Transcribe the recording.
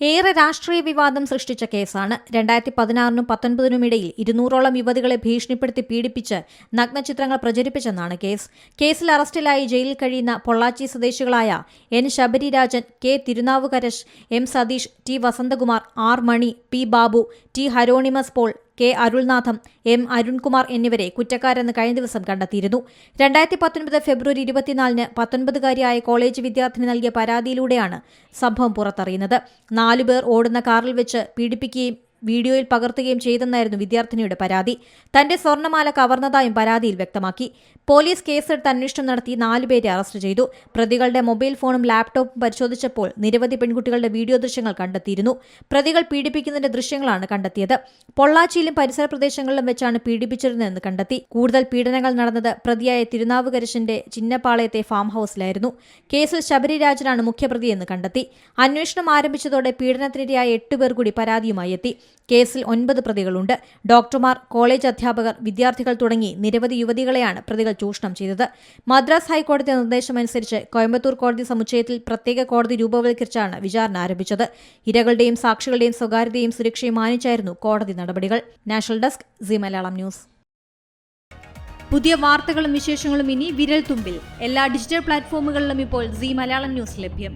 ഏറെ രാഷ്ട്രീയ വിവാദം സൃഷ്ടിച്ച കേസാണ്. രണ്ടായിരത്തി പതിനാറിനും പത്തൊൻപതിനും ഇടയിൽ ഇരുന്നൂറോളം യുവതികളെ ഭീഷണിപ്പെടുത്തി പീഡിപ്പിച്ച് നഗ്നചിത്രങ്ങൾ പ്രചരിപ്പിച്ചെന്നാണ് കേസ്. കേസിൽ അറസ്റ്റിലായി ജയിലിൽ കഴിയുന്ന പൊള്ളാച്ചി സ്വദേശികളായ N. Sabarirajan K. Thirunavukkarasu M. Sathish T. Vasanthakumar R. Mani P. Babu T. Haronimus Paul K Arulnatham M Arunkumar എന്നിവരെ കുറ്റക്കാരെന്ന് കഴിഞ്ഞ ദിവസം കണ്ടെത്തിയിരുന്നു. രണ്ടായിരത്തി പത്തൊൻപത് ഫെബ്രുവരി ഇരുപത്തിനാലിന് പത്തൊൻപതുകാരിയായ കോളേജ് വിദ്യാർത്ഥിനി നൽകിയ പരാതിയിലൂടെയാണ് സംഭവം പുറത്തറിയുന്നത്. നാലുപേർ ഓടുന്ന കാറിൽ വെച്ച് പീഡിപ്പിക്കുകയും വീഡിയോയിൽ പകർത്തുകയും ചെയ്തെന്നായിരുന്നു വിദ്യാർത്ഥിനിയുടെ പരാതി. തന്റെ സ്വർണമാല കവർന്നതായും പരാതിയിൽ വ്യക്തമാക്കി. പോലീസ് കേസെടുത്ത് അന്വേഷണം നടത്തി നാലുപേരെ അറസ്റ്റ് ചെയ്തു. പ്രതികളുടെ മൊബൈൽ ഫോണും ലാപ്ടോപ്പും പരിശോധിച്ചപ്പോൾ നിരവധി പെൺകുട്ടികളുടെ വീഡിയോ ദൃശ്യങ്ങൾ കണ്ടെത്തിയിരുന്നു. പ്രതികൾ പീഡിപ്പിക്കുന്നതിന്റെ ദൃശ്യങ്ങളാണ് കണ്ടെത്തിയത്. പൊള്ളാച്ചിയിലും പരിസര പ്രദേശങ്ങളിലും വെച്ചാണ് പീഡിപ്പിച്ചിരുന്നതെന്ന് കണ്ടെത്തി. കൂടുതൽ പീഡനങ്ങൾ നടന്നത് പ്രതിയായ തിരുനാവുകരശന്റെ ചിന്നപ്പാളയത്തെ ഫാം ഹൌസിലായിരുന്നു. കേസിൽ ശബരിരാജനാണ് മുഖ്യപ്രതിയെന്ന് കണ്ടെത്തി. അന്വേഷണം ആരംഭിച്ചതോടെ പീഡനത്തിനിരയായ എട്ടുപേർ കൂടി പരാതിയുമായി എത്തി. കേസിൽ ഒൻപത് പ്രതികളുണ്ട്. ഡോക്ടർമാർ കോളേജ് അധ്യാപകർ വിദ്യാർത്ഥികൾ തുടങ്ങി നിരവധി യുവതികളെയാണ് പ്രതികൾ ചൂഷണം ചെയ്തത്. മദ്രാസ് ഹൈക്കോടതി നിർദ്ദേശമനുസരിച്ച് കോയമ്പത്തൂർ കോടതി സമുച്ചയത്തിൽ പ്രത്യേക കോടതി രൂപവൽക്കരിച്ചാണ് വിചാരണ ആരംഭിച്ചത്. ഇരകളുടെയും സാക്ഷികളുടെയും സ്വകാര്യതയും സുരക്ഷയും മാനിച്ചായിരുന്നു കോടതി നടപടികൾ. National desk Zee Malayalam news. പുതിയ വാർത്തകളും വിശേഷങ്ങളും ഇനി വിരൽ തുമ്പിൽ എല്ലാ ഡിജിറ്റൽ പ്ലാറ്റ്ഫോമുകളിലും ഇപ്പോൾ സി മലയാളം ന്യൂസ് ലഭ്യം.